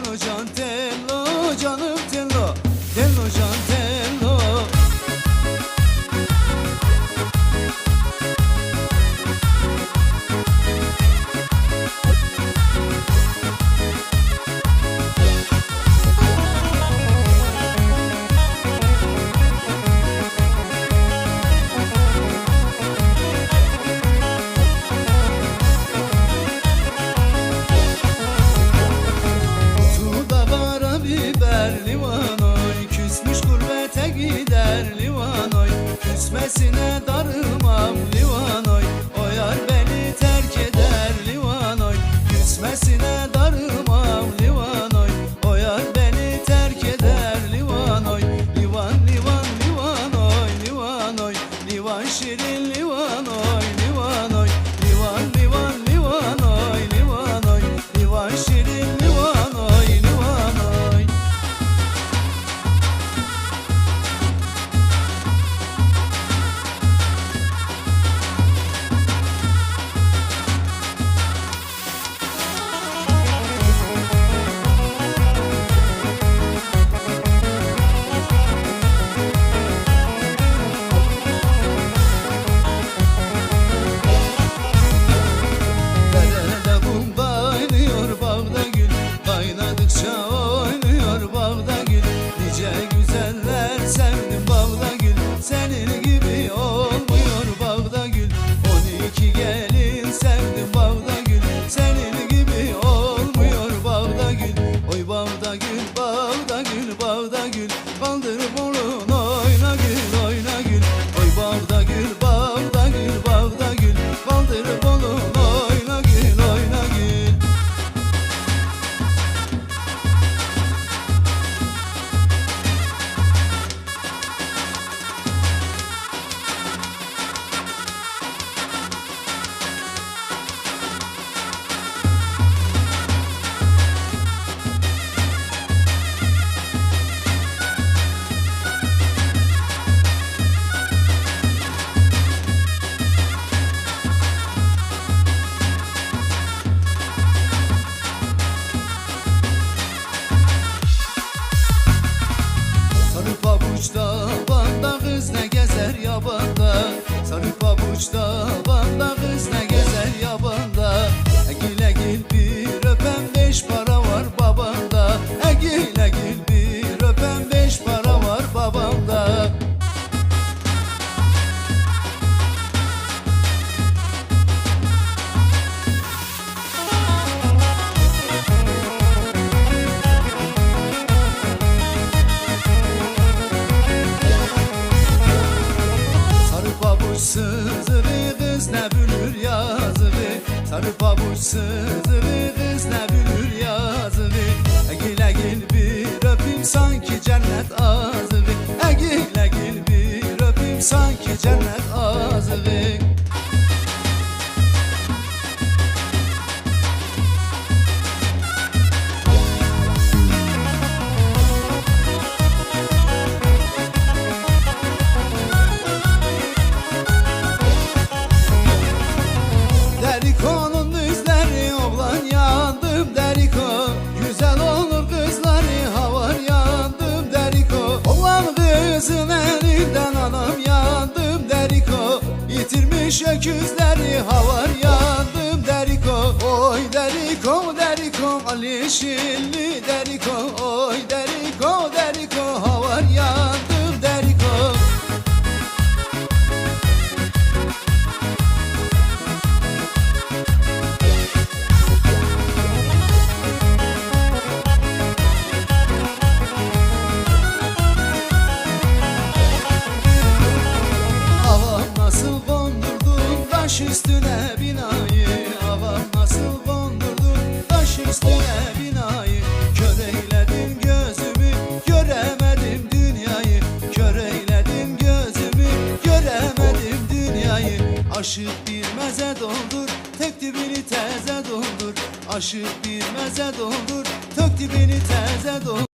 can ter pabuçsuz bir kız ne bülür yazıvi Sarı pabuçsuz bir kız ne bülür yazıvi Egil egil bir öpeyim sanki cennet azıvi Egil egil bir öpeyim sanki cennet azıvi öküzleri havar yandım Deriko oy deriko deriko alişilli deriko oy. üstüne binayı Avar nasıl kondurdun Taş üstüne binayı Kör eyledin gözümü Göremedim dünyayı. Kör eyledin gözümü Göremedim dünyayı. Aşık bir meze doldur Tek dibini teze doldur. Aşık bir meze doldur Tök dibini teze doldur.